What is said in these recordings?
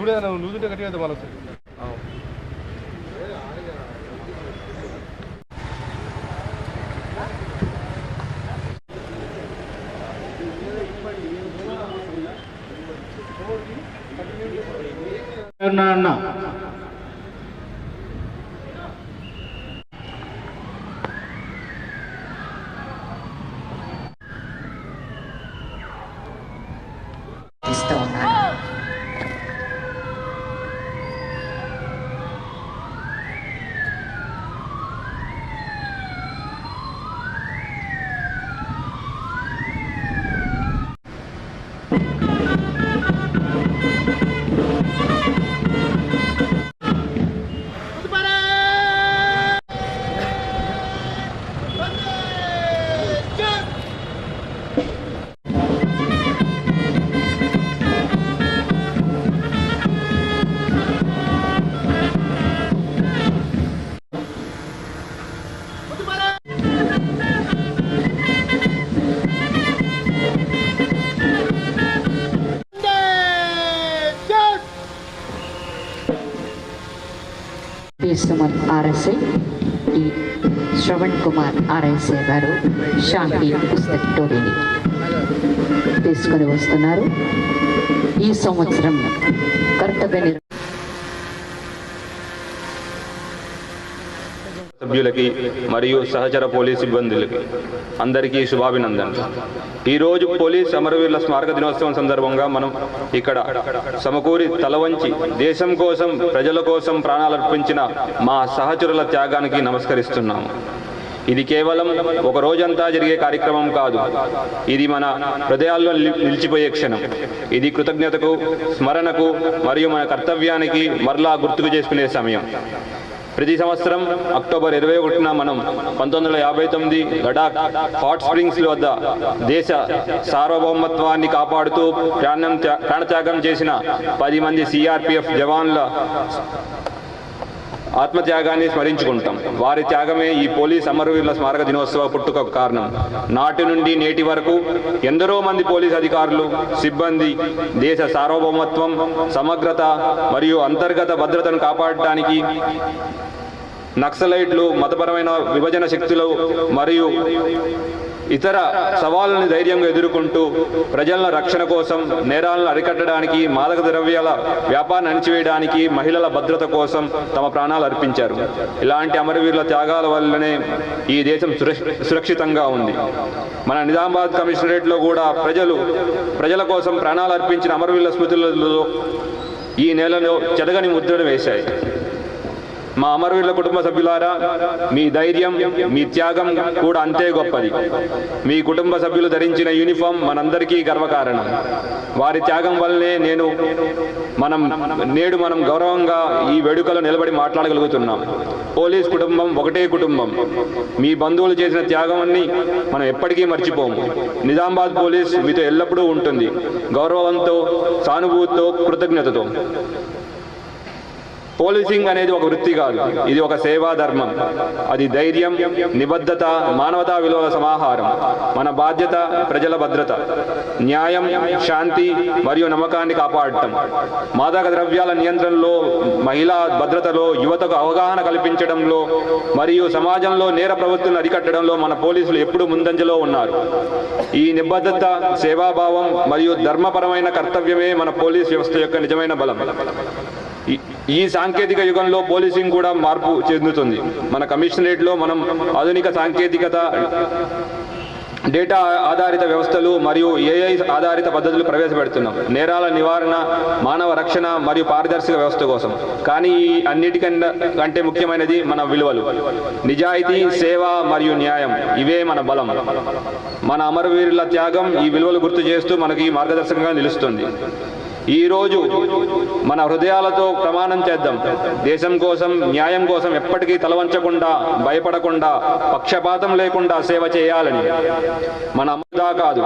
చూడే నువ్వు గట్టిగా అన్న అన్న. ఇస్తూ ఉన్నాను Suman RSI T Shravan Kumar RSI గారు శాంతి పుస్తక టోరీని తీసుకొని వస్తున్నారు. ఈ సంవత్సరం కర్తవ్య సభ్యులకి మరియు సహచర పోలీస్ సిబ్బందులకి అందరికీ శుభాభినందనలు. ఈరోజు పోలీస్ అమరవీరుల స్మారక దినోత్సవం సందర్భంగా మనం ఇక్కడ సమకూరి తలవంచి దేశం కోసం ప్రజల కోసం ప్రాణాలు అర్పించిన మా సహచరుల త్యాగానికి నమస్కరిస్తున్నాము. ఇది కేవలం ఒక రోజంతా జరిగే కార్యక్రమం కాదు. ఇది మన హృదయాల్లో నిలిచిపోయే క్షణం. ఇది కృతజ్ఞతకు స్మరణకు మరియు మన కర్తవ్యానికి మరలా గుర్తుకు చేసుకునే సమయం. ప్రతి సంవత్సరం అక్టోబర్ ఇరవై ఒకటిన మనం పంతొమ్మిది వందల యాభై తొమ్మిది లడాక్ హాట్ స్ప్రింగ్స్ వద్ద దేశ సార్వభౌమత్వాన్ని కాపాడుతూ ప్రాణం త్యా- ప్రాణత్యాగం చేసిన పది మంది సిఆర్పిఎఫ్ జవాన్ల ఆత్మత్యాగాన్ని స్మరించుకుంటాం. వారి త్యాగమే ఈ పోలీస్ అమరవీరుల స్మారక దినోత్సవ పుట్టుక కారణం. నాటి నుండి నేటి వరకు ఎందరో మంది పోలీస్ అధికారులు సిబ్బంది దేశ సార్వభౌమత్వం సమగ్రత మరియు అంతర్గత భద్రతను కాపాడటానికి నక్సలైట్లు మతపరమైన విభజన శక్తులు మరియు ఇతర సవాళ్ళని ధైర్యంగా ఎదుర్కొంటూ ప్రజల రక్షణ కోసం నేరాలను అరికట్టడానికి మాదక ద్రవ్యాల వ్యాపారాన్ని అణిచివేయడానికి మహిళల భద్రత కోసం తమ ప్రాణాలు అర్పించారు. ఇలాంటి అమరవీరుల త్యాగాల వల్లనే ఈ దేశం సురక్షితంగా ఉంది. మన నిజామాబాద్ కమిషనరేట్లో కూడా ప్రజలు ప్రజల కోసం ప్రాణాలు అర్పించిన అమరవీరుల స్మృతులలో ఈ నెలలో చెదగని ముద్రను వేశాయి. మా అమరవీరుల కుటుంబ సభ్యులారా మీ ధైర్యం మీ త్యాగం కూడా అంతే గొప్పది. మీ కుటుంబ సభ్యులు ధరించిన యూనిఫామ్ మనందరికీ గర్వకారణం. వారి త్యాగం వల్లనే నేను మనం నేడు మనం గౌరవంగా ఈ వేడుకలో నిలబడి మాట్లాడగలుగుతున్నాం. పోలీస్ కుటుంబం ఒకటే కుటుంబం. మీ బంధువులు చేసిన త్యాగాన్ని మనం ఎప్పటికీ మర్చిపోము. నిజామాబాద్ పోలీస్ మీతో ఎల్లప్పుడూ ఉంటుంది. గౌరవంతో సానుభూతితో కృతజ్ఞతతో. పోలీసింగ్ అనేది ఒక వృత్తి కాదు. ఇది ఒక సేవా ధర్మం. అది ధైర్యం నిబద్ధత మానవతా విలువల సమాహారం. మన బాధ్యత ప్రజల భద్రత. న్యాయం శాంతి మరియు నమ్మకాన్ని కాపాడటం. మాదక ద్రవ్యాల నియంత్రణలో మహిళా భద్రతలో యువతకు అవగాహన కల్పించడంలో మరియు సమాజంలో నేర ప్రవృత్తులను అరికట్టడంలో మన పోలీసులు ఎప్పుడూ ముందంజలో ఉన్నారు. ఈ నిబద్ధత సేవాభావం మరియు ధర్మపరమైన కర్తవ్యమే మన పోలీస్ వ్యవస్థ యొక్క నిజమైన బలం. ఈ- సాంకేతిక యుగంలో పోలీసింగ్ కూడా మార్పు చెందుతుంది. మన కమిషనరేట్లో మనం ఆధునిక సాంకేతికత డేటా ఆధారిత వ్యవస్థలు మరియు ఏఐ ఆధారిత పద్ధతులు ప్రవేశపెడుతున్నాం. నేరాల నివారణ మానవ రక్షణ మరియు పారదర్శక వ్యవస్థ కోసం. కానీ ఈ అన్నిటికన్నా కంటే ముఖ్యమైనది మన విలువలు. నిజాయితీ సేవ మరియు న్యాయం. ఇవే మన బలం. మన అమరవీరుల త్యాగం ఈ విలువలు గుర్తు చేస్తూ మనకి మార్గదర్శకంగా నిలుస్తుంది. ఈరోజు మన హృదయాలతో ప్రమాణం చేద్దాం. దేశం కోసం న్యాయం కోసం ఎప్పటికీ తలవంచకుండా భయపడకుండా పక్షపాతం లేకుండా సేవ చేయాలని. మన అమ్మదా కాదు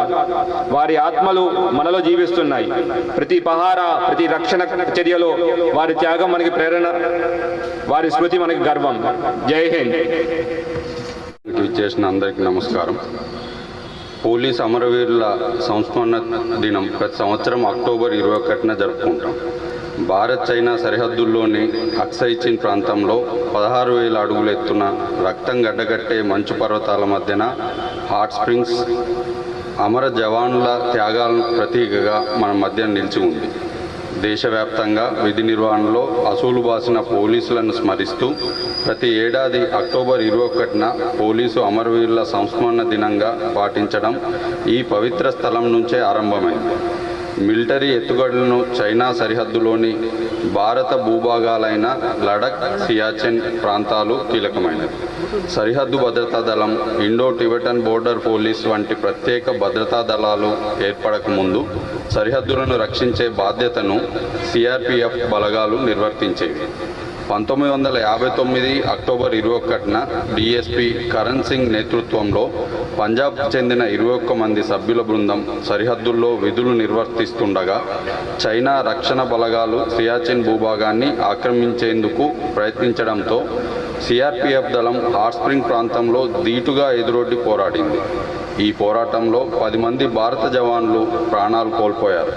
వారి ఆత్మలు మనలో జీవిస్తున్నాయి. ప్రతి పహార ప్రతి రక్షణ చర్యలో వారి త్యాగం మనకి ప్రేరణ వారి స్మృతి మనకి గర్వం. జై హింద్. చేసిన అందరికీ నమస్కారం. పోలీస్ అమరవీరుల సంస్మరణ దినం ప్రతి సంవత్సరం అక్టోబర్ ఇరవై ఒకటిన జరుపుకుంటాం. భారత్ చైనా సరిహద్దుల్లోని అక్సైచిన్ ప్రాంతంలో పదహారు వేల అడుగులు ఎత్తున రక్తం గడ్డగట్టే మంచు పర్వతాల మధ్యన హాట్ స్ప్రింగ్స్ అమర జవానుల త్యాగాలను ప్రతీకగా మన మధ్య నిలిచి ఉంది. దేశవ్యాప్తంగా విధి నిర్వహణలో అసూలు బాసిన పోలీసులను స్మరిస్తూ ప్రతి ఏడాది అక్టోబర్ ఇరవై ఒకటిన పోలీసు అమరవీరుల సంస్మరణ దినంగా పాటించడం ఈ పవిత్ర స్థలం నుంచే ఆరంభమైంది. మిలిటరీ ఎత్తుగడలను చైనా సరిహద్దులోని భారత భూభాగాలైన లడక్ సియాచెన్ ప్రాంతాలు కీలకమైనవి. సరిహద్దు భద్రతా దళం ఇండో టిబెటన్ బోర్డర్ పోలీస్ వంటి ప్రత్యేక భద్రతా దళాలు ఏర్పడక ముందు సరిహద్దులను రక్షించే బాధ్యతను సిఆర్పిఎఫ్ బలగాలు నిర్వర్తించేవి. పంతొమ్మిది వందల యాభై తొమ్మిది అక్టోబర్ ఇరవై ఒకటిన డిఎస్పి కరణ్ సింగ్ నేతృత్వంలో పంజాబ్ చెందిన ఇరవై ఒక్క మంది సభ్యుల బృందం సరిహద్దుల్లో విధులు నిర్వర్తిస్తుండగా చైనా రక్షణ బలగాలు సియాచిన్ భూభాగాన్ని ఆక్రమించేందుకు ప్రయత్నించడంతో సిఆర్పిఎఫ్ దళం హాట్స్ప్రింగ్ ప్రాంతంలో ధీటుగా ఎదురొడ్డి పోరాడింది. ఈ పోరాటంలో పది మంది భారత జవాన్లు ప్రాణాలు కోల్పోయారు.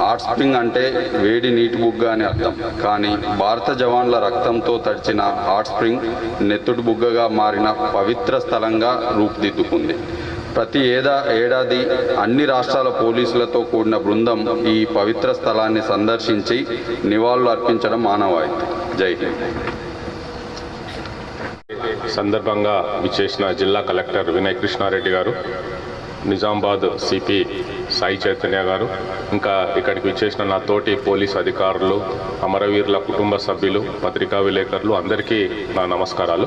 హాట్ స్ప్రింగ్ అంటే వేడి నీటి బుగ్గ అని అర్థం. కానీ భారత జవాన్ల రక్తంతో తడిచిన హాట్ స్ప్రింగ్ నెత్తుడు బుగ్గగా మారిన పవిత్ర స్థలంగా రూపుదిద్దుకుంది. ప్రతి ఏదా ఏడాది అన్ని రాష్ట్రాల పోలీసులతో కూడిన బృందం ఈ పవిత్ర స్థలాన్ని సందర్శించి నివాళులు అర్పించడం మానవాయితీ జై హింద్. సందర్భంగా విచ్చేసిన జిల్లా కలెక్టర్ వినయ్ కృష్ణారెడ్డి గారు నిజామాబాద్ సిపి సాయి చైతన్య గారు ఇంకా ఇక్కడికి విచ్చేసిన నా తోటి పోలీస్ అధికారులు అమరవీరుల కుటుంబ సభ్యులు పత్రికా విలేకరులు అందరికీ నా నమస్కారాలు.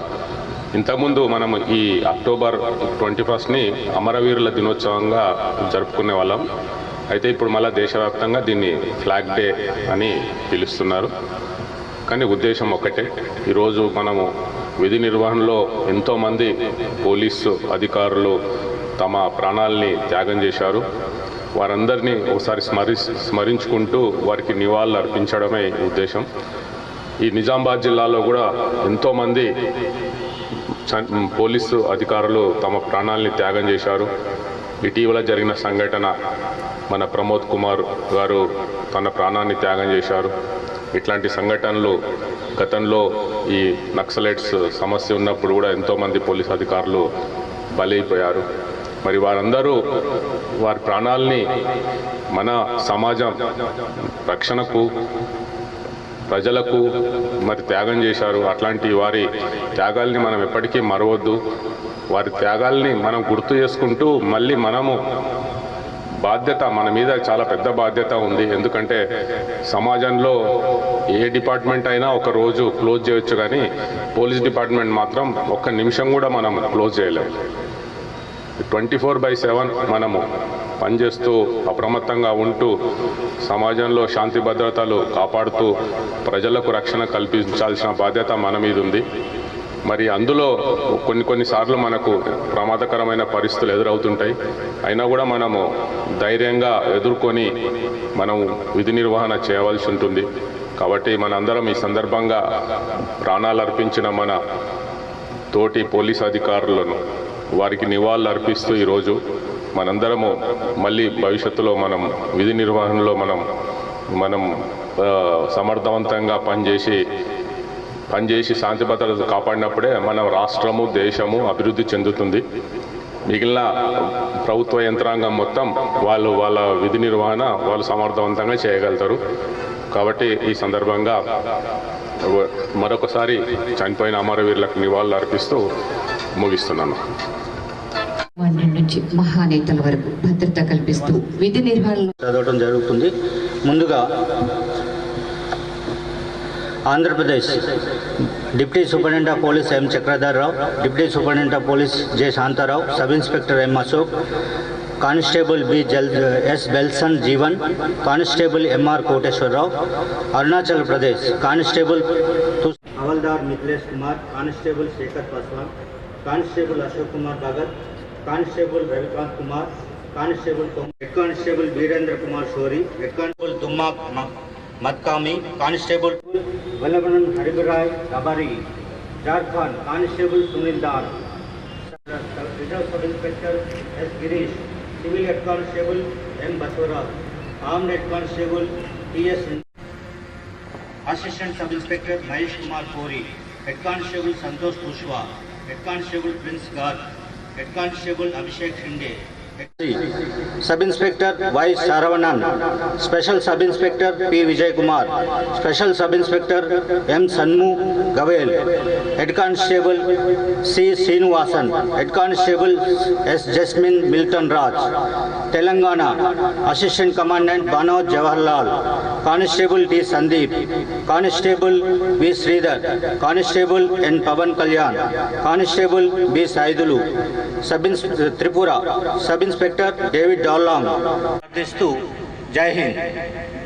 ఇంతకుముందు మనం ఈ అక్టోబర్ ట్వంటీ ఫస్ట్ని అమరవీరుల దినోత్సవంగా జరుపుకునే వాళ్ళం. అయితే ఇప్పుడు మళ్ళీ దేశవ్యాప్తంగా దీన్ని ఫ్లాగ్ డే అని పిలుస్తున్నారు. కానీ ఉద్దేశం ఒకటే ఈరోజు మనము విధి నిర్వహణలో ఎంతోమంది పోలీసు అధికారులు తమ ప్రాణాలని త్యాగం చేశారు. వారందరినీ ఒకసారి స్మరి స్మరించుకుంటూ వారికి నివాళులు అర్పించడమే ఉద్దేశం. ఈ నిజామాబాద్ జిల్లాలో కూడా ఎంతోమంది పోలీసు అధికారులు తమ ప్రాణాలని త్యాగం చేశారు. ఇటీవల జరిగిన సంఘటన మన ప్రమోద్ కుమార్ గారు తన ప్రాణాన్ని త్యాగం చేశారు. ఇట్లాంటి సంఘటనలు గతంలో ఈ నక్సలైట్స్ సమస్య ఉన్నప్పుడు కూడా ఎంతోమంది పోలీస్ అధికారులు బలైపోయారు. మరి వారందరూ వారి ప్రాణాలని మన సమాజం రక్షణకు ప్రజలకు మరి త్యాగం చేశారు. అట్లాంటి వారి త్యాగాల్ని మనం ఎప్పటికీ మరవద్దు. వారి త్యాగాల్ని మనం గుర్తు చేసుకుంటూ మళ్ళీ మనము బాధ్యత మన మీద చాలా పెద్ద బాధ్యత ఉంది. ఎందుకంటే సమాజంలో ఏ డిపార్ట్మెంట్ అయినా ఒక రోజు క్లోజ్ చేయొచ్చు కానీ పోలీస్ డిపార్ట్మెంట్ మాత్రం ఒక్క నిమిషం కూడా మనం క్లోజ్ చేయలేము. ట్వంటీ ఫోర్ బై సెవెన్ మనము పనిచేస్తూ అప్రమత్తంగా ఉంటూ సమాజంలో శాంతి భద్రతలు కాపాడుతూ ప్రజలకు రక్షణ కల్పించాల్సిన బాధ్యత మన మీద ఉంది. మరి అందులో కొన్ని కొన్నిసార్లు మనకు ప్రమాదకరమైన పరిస్థితులు ఎదురవుతుంటాయి. అయినా కూడా మనము ధైర్యంగా ఎదుర్కొని మనం విధి నిర్వహణ చేయవలసి ఉంటుంది. కాబట్టి మనందరం ఈ సందర్భంగా ప్రాణాలు అర్పించిన మన తోటి పోలీస్ అధికారులను వారికి నివాళులు అర్పిస్తూ ఈరోజు మనందరము మళ్ళీ భవిష్యత్తులో మనం విధి నిర్వహణలో మనం మనం సమర్థవంతంగా పనిచేసి పనిచేసి శాంతి భద్రత కాపాడినప్పుడే మన రాష్ట్రము దేశము అభివృద్ధి చెందుతుంది. మిగిలిన ప్రభుత్వ యంత్రాంగం మొత్తం వాళ్ళు వాళ్ళ విధి నిర్వహణ వాళ్ళు సమర్థవంతంగా చేయగలుగుతారు. కాబట్టి ఈ సందర్భంగా మరొకసారి చనిపోయిన అమరవీరులకు నివాళులు అర్పిస్తూ ముగిస్తున్నాను. నుంచి మహానేతల వరకు భద్రత కల్పిస్తూ విధి నిర్వహణలో చదవటం జరుగుతుంది. ముందుగా Andhra Pradesh deputy superintendent of police M Chakradhar Rao deputy superintendent of police J Shantarao sub inspector M Ashok constable B Jal S Belson Jeevan constable MR Koteswararao Arunachal Pradesh constable తుస్- havildar Mithilesh Kumar constable Shekhar Paswan constable Ashok Kumar Bhagat constable Ravikanth Kumar constable తొమ్- head constable Virendra Kumar షోరి head constable దుమ్మా మ- మత్కామి constable వల్లభనన్ హరిబరాయ్ రబారి Jharkhand constable Sunil Dar. Reserve sub inspector S Girish civil head constable M Basavaraj armed head constable TS Assistant Sub Inspector Mahesh Kumar Puri, Head Constable Santosh Kushwa, Head Constable Prince head constable Abhishek Shinde sub inspector Y Saravanan special sub inspector P Vijay Kumar special sub inspector M Shanmugavel head constable C Srinivasan head constable S Jasmine Milton Raj Telangana assistant commandant Jawahar Lal constable D Sandeep constable V Sridhar constable N Pawan Kalyan constable B Saidulu sub ఇన్స్ Tripura sub sub inspector David Dalong तो जय Hind.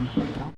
Mm-hmm.